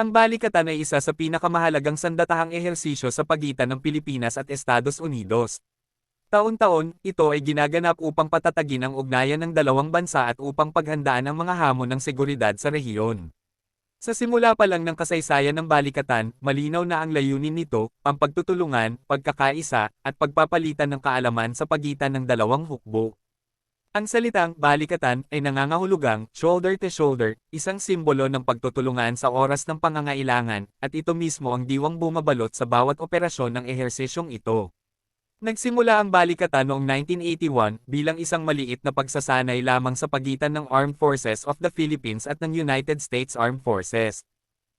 Ang balikatan ay isa sa pinakamahalagang sandatahang ehersisyo sa pagitan ng Pilipinas at Estados Unidos. Taon-taon, ito ay ginaganap upang patatagin ang ugnayan ng dalawang bansa at upang paghandaan ang mga hamon ng seguridad sa rehiyon. Sa simula pa lang ng kasaysayan ng balikatan, malinaw na ang layunin nito, ang pagtutulungan, pagkakaisa, at pagpapalitan ng kaalaman sa pagitan ng dalawang hukbo. Ang salitang balikatan ay nangangahulugang shoulder to shoulder, isang simbolo ng pagtutulungan sa oras ng pangangailangan, at ito mismo ang diwang bumabalot sa bawat operasyon ng ehersesyong ito. Nagsimula ang balikatan noong 1981 bilang isang maliit na pagsasanay lamang sa pagitan ng Armed Forces of the Philippines at ng United States Armed Forces.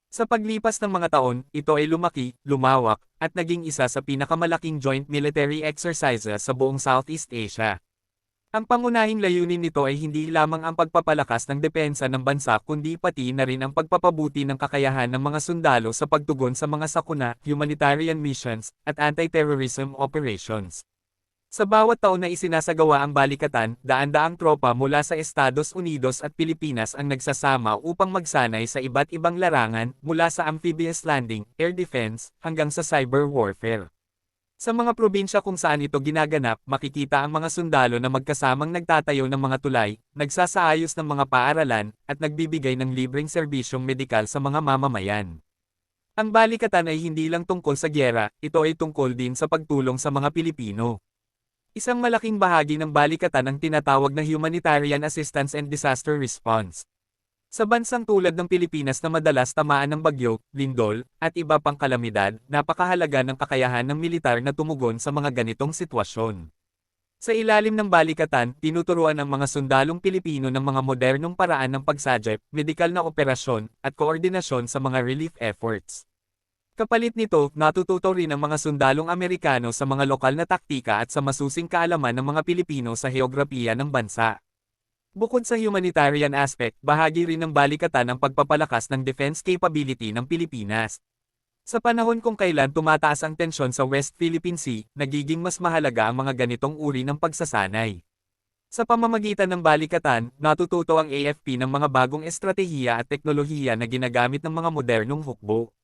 Sa paglipas ng mga taon, ito ay lumaki, lumawak, at naging isa sa pinakamalaking joint military exercises sa buong Southeast Asia. Ang pangunahing layunin nito ay hindi lamang ang pagpapalakas ng depensa ng bansa kundi pati na rin ang pagpapabuti ng kakayahan ng mga sundalo sa pagtugon sa mga sakuna, humanitarian missions, at anti-terrorism operations. Sa bawat taon na isinasagawa ang balikatan, daan-daang tropa mula sa Estados Unidos at Pilipinas ang nagsasama upang magsanay sa iba't ibang larangan, mula sa amphibious landing, air defense, hanggang sa cyber warfare. Sa mga probinsya kung saan ito ginaganap, makikita ang mga sundalo na magkasamang nagtatayo ng mga tulay, nagsasaayos ng mga paaralan, at nagbibigay ng libreng serbisyong medikal sa mga mamamayan. Ang balikatan ay hindi lang tungkol sa gyera, ito ay tungkol din sa pagtulong sa mga Pilipino. Isang malaking bahagi ng balikatan ang tinatawag na Humanitarian Assistance and Disaster Response. Sa bansang tulad ng Pilipinas na madalas tamaan ng bagyo, lindol, at iba pang kalamidad, napakahalaga ng kakayahan ng militar na tumugon sa mga ganitong sitwasyon. Sa ilalim ng balikatan, tinuturuan ng mga sundalong Pilipino ng mga modernong paraan ng pagsadya, medikal na operasyon, at koordinasyon sa mga relief efforts. Kapalit nito, natututo rin ang mga sundalong Amerikano sa mga lokal na taktika at sa masusing kaalaman ng mga Pilipino sa heograpiya ng bansa. Bukod sa humanitarian aspect, bahagi rin ng balikatan ang pagpapalakas ng defense capability ng Pilipinas. Sa panahon kung kailan tumataas ang tensyon sa West Philippine Sea, nagiging mas mahalaga ang mga ganitong uri ng pagsasanay. Sa pamamagitan ng balikatan, natututo ang AFP ng mga bagong estratehiya at teknolohiya na ginagamit ng mga modernong hukbo.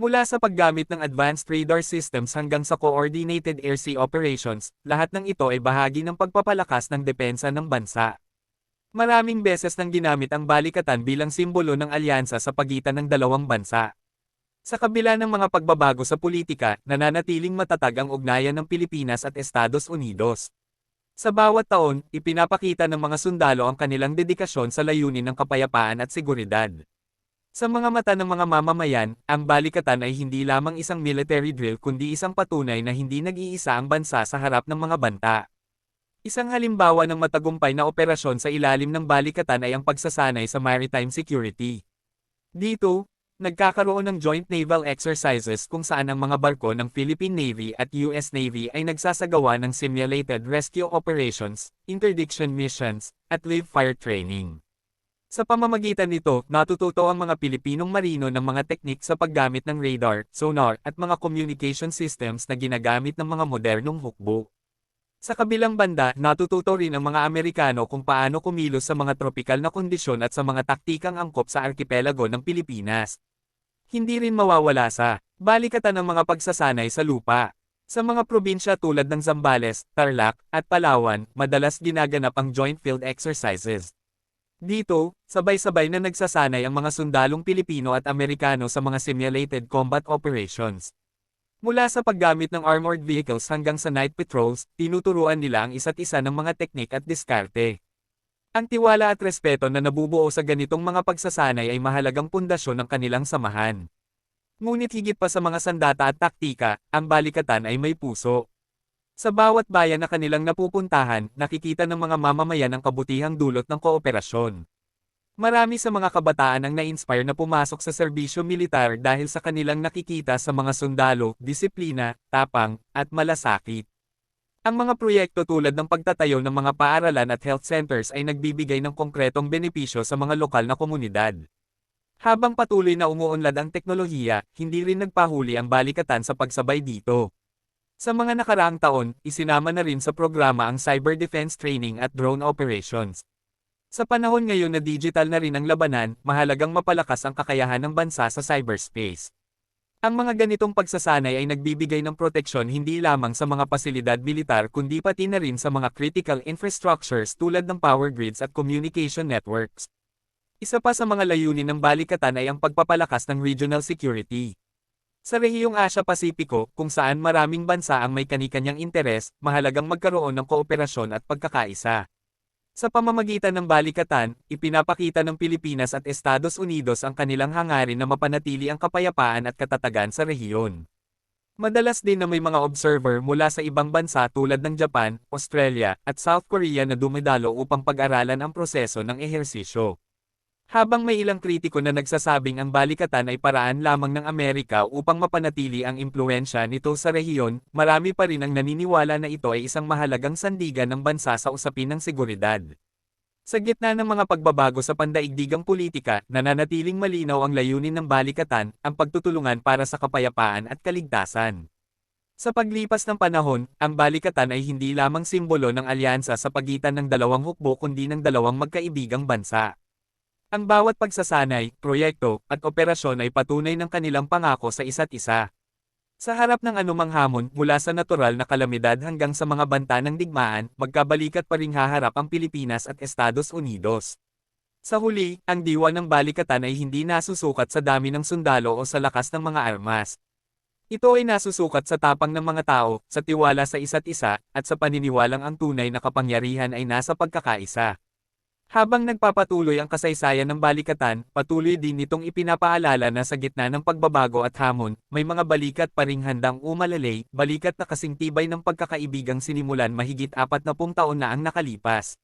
Mula sa paggamit ng advanced radar systems hanggang sa coordinated air sea operations, lahat ng ito ay bahagi ng pagpapalakas ng depensa ng bansa. Maraming beses nang ginamit ang balikatan bilang simbolo ng alyansa sa pagitan ng dalawang bansa. Sa kabila ng mga pagbabago sa politika, nananatiling matatag ang ugnayan ng Pilipinas at Estados Unidos. Sa bawat taon, ipinapakita ng mga sundalo ang kanilang dedikasyon sa layunin ng kapayapaan at seguridad. Sa mga mata ng mga mamamayan, ang balikatan ay hindi lamang isang military drill kundi isang patunay na hindi nag-iisa ang bansa sa harap ng mga banta. Isang halimbawa ng matagumpay na operasyon sa ilalim ng balikatan ay ang pagsasanay sa maritime security. Dito, nagkakaroon ng joint naval exercises kung saan ang mga barko ng Philippine Navy at US Navy ay nagsasagawa ng simulated rescue operations, interdiction missions, at live fire training. Sa pamamagitan nito, natututo ang mga Pilipinong marino ng mga teknik sa paggamit ng radar, sonar, at mga communication systems na ginagamit ng mga modernong hukbo. Sa kabilang banda, natututo rin ang mga Amerikano kung paano kumilos sa mga tropikal na kondisyon at sa mga taktikang angkop sa arkipelago ng Pilipinas. Hindi rin mawawala sa balikatan ng mga pagsasanay sa lupa. Sa mga probinsya tulad ng Zambales, Tarlac, at Palawan, madalas ginaganap ang joint field exercises. Dito, sabay-sabay na nagsasanay ang mga sundalong Pilipino at Amerikano sa mga simulated combat operations. Mula sa paggamit ng armored vehicles hanggang sa night patrols, tinuturuan nila ang isa't isa ng mga teknik at diskarte. Ang tiwala at respeto na nabubuo sa ganitong mga pagsasanay ay mahalagang pundasyon ng kanilang samahan. Ngunit higit pa sa mga sandata at taktika, ang balikatan ay may puso. Sa bawat bayan na kanilang napupuntahan, nakikita ng mga mamamayan ang kabutihang dulot ng kooperasyon. Marami sa mga kabataan ang na-inspire na pumasok sa serbisyo militar dahil sa kanilang nakikita sa mga sundalo, disiplina, tapang, at malasakit. Ang mga proyekto tulad ng pagtatayo ng mga paaralan at health centers ay nagbibigay ng konkretong benepisyo sa mga lokal na komunidad. Habang patuloy na umuunlad ang teknolohiya, hindi rin nagpahuli ang balikatan sa pagsabay dito. Sa mga nakaraang taon, isinama na rin sa programa ang cyber defense training at drone operations. Sa panahon ngayon na digital na rin ang labanan, mahalagang mapalakas ang kakayahan ng bansa sa cyberspace. Ang mga ganitong pagsasanay ay nagbibigay ng proteksyon hindi lamang sa mga pasilidad militar kundi pati na rin sa mga critical infrastructures tulad ng power grids at communication networks. Isa pa sa mga layunin ng balikatan ay ang pagpapalakas ng regional security. Sa rehiyong Asia-Pasipiko, kung saan maraming bansa ang may kanikanyang interes, mahalagang magkaroon ng kooperasyon at pagkakaisa. Sa pamamagitan ng balikatan, ipinapakita ng Pilipinas at Estados Unidos ang kanilang hangarin na mapanatili ang kapayapaan at katatagan sa rehiyon. Madalas din na may mga observer mula sa ibang bansa tulad ng Japan, Australia, at South Korea na dumidalo upang pag-aralan ang proseso ng ehersisyo. Habang may ilang kritiko na nagsasabing ang balikatan ay paraan lamang ng Amerika upang mapanatili ang impluensya nito sa rehiyon, marami pa rin ang naniniwala na ito ay isang mahalagang sandigan ng bansa sa usapin ng seguridad. Sa gitna ng mga pagbabago sa pandaigdigang politika, nananatiling malinaw ang layunin ng balikatan, ang pagtutulungan para sa kapayapaan at kaligtasan. Sa paglipas ng panahon, ang balikatan ay hindi lamang simbolo ng alyansa sa pagitan ng dalawang hukbo kundi ng dalawang magkaibigang bansa. Ang bawat pagsasanay, proyekto, at operasyon ay patunay ng kanilang pangako sa isa't isa. Sa harap ng anumang hamon, mula sa natural na kalamidad hanggang sa mga banta ng digmaan, magkabalikat pa ring haharap ang Pilipinas at Estados Unidos. Sa huli, ang diwa ng balikatan ay hindi nasusukat sa dami ng sundalo o sa lakas ng mga armas. Ito ay nasusukat sa tapang ng mga tao, sa tiwala sa isa't isa, at sa paniniwalang ang tunay na kapangyarihan ay nasa pagkakaisa. Habang nagpapatuloy ang kasaysayan ng balikatan, patuloy din nitong ipinapaalala na sa gitna ng pagbabago at hamon, may mga balikat pa ring handang umalalay, balikat na kasing tibay ng pagkakaibigang sinimulan mahigit apat na pung taon na ang nakalipas.